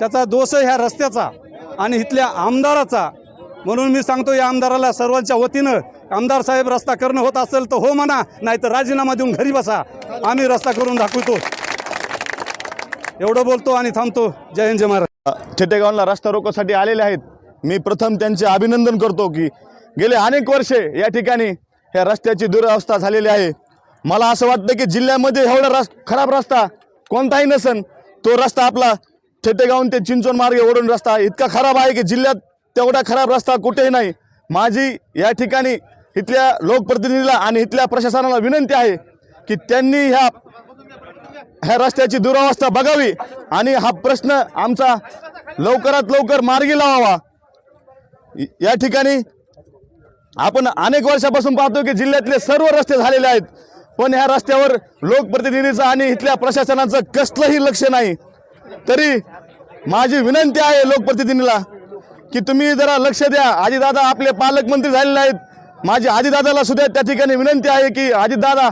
त्याचा दोष ह्या रस्त्याचा आणि इथल्या आमदाराचा. म्हणून मी सांगतो या आमदाराला सर्वांच्या वतीनं आमदार साहेब रस्ता करणं होत असेल तर हो म्हणा नाही तर राजीनामा देऊन घरी बसा. आम्ही रस्ता करून दाखवतो. एवढं बोलतो आणि थांबतो. जय हिंद जय महाराज ठेटेगावला रस्ता रोकोसाठी आलेले आहेत. मी प्रथम त्यांचे अभिनंदन करतो की गेले अनेक वर्षे या ठिकाणी ह्या रस्त्याची दुरावस्था झालेली आहे. मला असं वाटतं की जिल्ह्यामध्ये एवढा रस् खराब रस्ता कोणताही नसन तो रस्ता आपला ठेटेगावून ते चिंचवण मार्गे ओढून रस्ता इतका खराब आहे की जिल्ह्यात तेवढा खराब रस्ता कुठेही नाही. माझी या ठिकाणी इथल्या लोकप्रतिनिधीला आणि इथल्या प्रशासनाला विनंती आहे की त्यांनी ह्या ह्या रस्त्याची दुरावस्था बघावी आणि हा प्रश्न आमचा लवकरात लवकर मार्गी लावावा. या ठिकाणी आपण अनेक वर्षापासून पाहतो की जिल्ह्यातले सर्व रस्ते झालेले आहेत. पण ह्या रस्त्यावर लोकप्रतिनिधीचं आणि इथल्या प्रशासनाचं कसलंही लक्ष नाही. तरी माझी विनंती आहे लोकप्रतिनिधीला की तुम्ही जरा लक्ष द्या. आजीदादा आपले पालकमंत्री झालेले आहेत. माझी आजीदादाला सुद्धा त्या ठिकाणी विनंती आहे की आजीदादा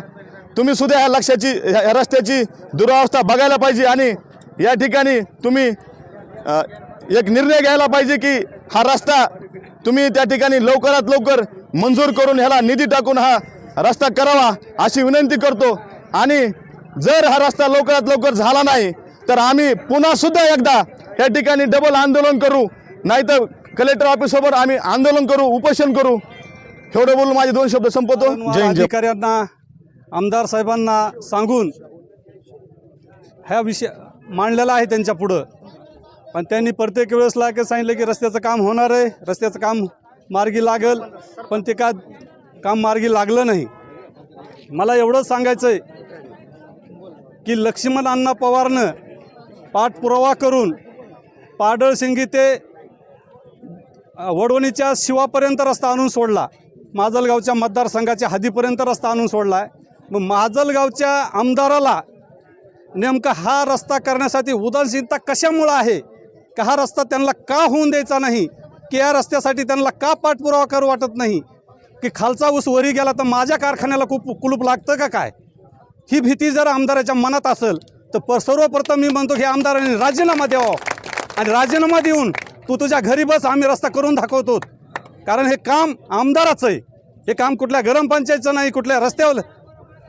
तुम्ही सुद्धा ह्या लक्षाची ह्या रस्त्याची दुरावस्था बघायला पाहिजे आणि या ठिकाणी तुम्ही एक निर्णय घ्यायला पाहिजे की हा रस्ता तुम्ही त्या ठिकाणी लवकरात लवकर मंजूर करून ह्याला निधी टाकून हा रस्ता करावा अशी विनंती करतो. आणि जर हा रस्ता लवकरात लवकर झाला नाही तर आम्ही पुन्हा सुद्धा एकदा या ठिकाणी डबल आंदोलन करू. नाहीतर कलेक्टर ऑफिससमोर आम्ही आंदोलन करू उपोषण करू. एवढं बोलून माझे दोन शब्द संपवतो. जय अधिकाऱ्यांना आमदार साहेबांना सांगून ह्या विषय मांडलेला आहे त्यांच्या पुढं. पण त्यांनी प्रत्येक वेळेस लागे सांगितलं की रस्त्याचं काम होणार आहे रस्त्याचं काम मार्गी लागल पण ते का काम मार्गी लागलं नाही. मला एवढंच सांगायचं आहे की लक्ष्मण अण्णा पवारनं पाठपुरावा करून पाडळसिंगी ते वडवणीच्या शिवापर्यंत रस्ता आणून सोडला. माजलगावच्या मतदारसंघाच्या हद्दीपर्यंत रस्ता आणून सोडला. आहे मग माजलगावच्या आमदाराला नेमका हा रस्ता करण्यासाठी उदासीनता कशामुळं आहे? का हा रस्ता त्यांना का होऊन द्यायचा नाही? की या रस्त्यासाठी त्यांना का पाठपुरावा करू वाटत नाही? की खालचा ऊस वरी गेला तर माझ्या कारखान्याला खूप कुलूप लागतं का काय? ही भीती जर आमदाराच्या मनात असेल तर प सर्वप्रथम मी म्हणतो की आमदारांनी राजीनामा द्यावा. आणि राजीनामा देऊन तू तुझ्या घरी बस आम्ही रस्ता करून दाखवतो. कारण हे काम आमदाराचं आहे. हे काम कुठल्या गरम पंचायतचं नाही कुठल्या रस्त्यावर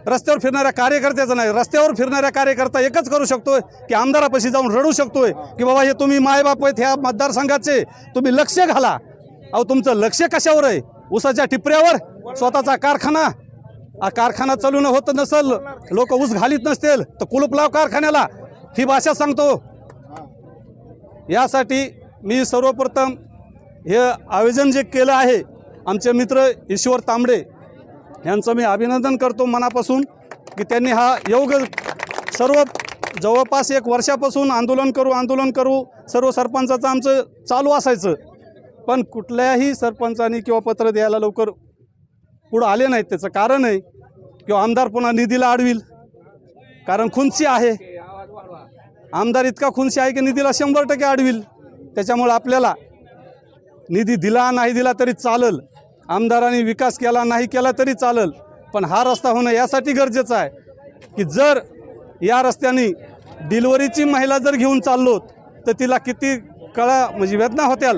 रस्त्यावर फिरणाऱ्या कार्यकर्त्याचं नाही. रस्त्यावर फिरणाऱ्या कार्यकर्ता एकच करू शकतोय की आमदारापाशी जाऊन रडू शकतोय की बाबा हे तुम्ही मायबाप आहेत ह्या मतदारसंघाचे. तुम्ही लक्ष घाला. अहो तुमचं लक्ष कशावर आहे? उसाच्या टिपऱ्यावर? स्वतःचा कारखाना? हा कारखाना न होत नसल लोक ऊस घालीत नसतील तर कुलूप लाव कारखान्याला. ही भाषा सांगतो. यासाठी मी सर्वप्रथम हे आयोजन जे केलं आहे आमचे मित्र ईश्वर तांबडे यांचं मी अभिनंदन करतो मनापासून की त्यांनी हा योग सर्व जवळपास एक वर्षापासून आंदोलन करू आंदोलन करू सर्व सरपंचाचं आमचं चालू असायचं. पण कुठल्याही सरपंचानी किंवा पत्र द्यायला लवकर पुढं आले नाहीत त्याचं कारण आहे किंवा आमदार पुन्हा निधीला अडविल. कारण खुनशी आहे. आमदार इतका खुनशी आहे की निधीला शंभर टक्के अडविल. त्याच्यामुळं आपल्याला निधी दिला नाही दिला तरी चालल. आमदारांनी विकास केला नाही केला तरी चालल. पण हा रस्ता होणं यासाठी गरजेचं आहे की जर या रस्त्याने डिलिव्हरीची महिला जर घेऊन चाललो तर तिला किती कळा म्हणजे वेदना होत्याल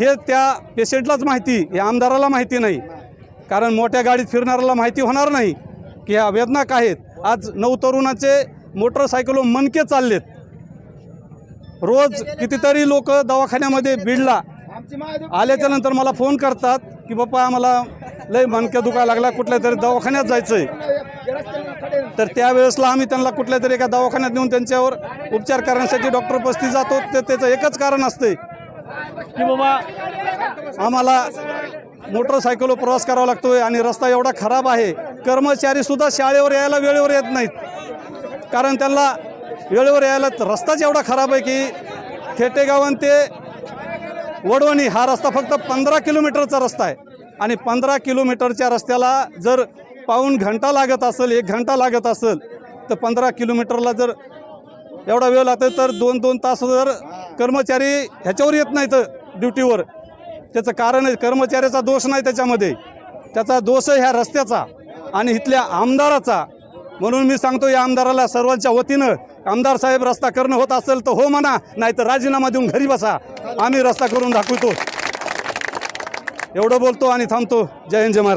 हे त्या पेशंटलाच माहिती हे आमदाराला माहिती नाही. कारण मोठ्या गाडीत फिरणाऱ्याला माहिती होणार नाही की ह्या वेदना काय आहेत. आज नऊ तरुणाचे मोटरसायकल मनके चाललेत. रोज कितीतरी लोक दवाखान्यामध्ये बीडला आल्याच्यानंतर मला फोन करतात की बाप्पा आम्हाला लय मनक्या दुखायला लागला. कुठल्या तरी दवाखान्यात जायचं आहे तर त्यावेळेसला आम्ही त्यांना कुठल्या तरी एका दवाखान्यात नेऊन त्यांच्यावर उपचार करण्यासाठी डॉक्टर उपस्थित जातो. तर त्याचं एकच कारण असते की बाबा आम्हाला मोटरसायकलवर प्रवास करावा लागतोय आणि रस्ता एवढा खराब आहे. कर्मचारीसुद्धा शाळेवर यायला वेळेवर येत नाहीत. कारण त्यांना वेळेवर यायला रस्ताच एवढा खराब आहे की थेटेगावन ते वडवणी हा रस्ता फक्त पंधरा किलोमीटरचा रस्ता आहे. आणि पंधरा किलोमीटरच्या रस्त्याला जर पाऊन घंटा लागत असेल एक घंटा लागत असेल तर पंधरा किलोमीटरला जर एवढा वेळ लागतो तर दोन दोन तास जर कर्मचारी ह्याच्यावर येत नाहीत ड्युटीवर. त्याचं कारण आहे कर्मचाऱ्याचा दोष नाही त्याच्यामध्ये. त्याचा दोष आहे ह्या रस्त्याचा आणि इथल्या आमदाराचा. म्हणून मी सांगतो या आमदाराला सर्वांच्या वतीनं आमदार साहेब रस्ता करणं होत असेल तर हो म्हणा नाही तर राजीनामा देऊन घरी बसा. आम्ही रस्ता करून दाखवतो. एवढं बोलतो आणि थांबतो. जय हिंद जय महाराज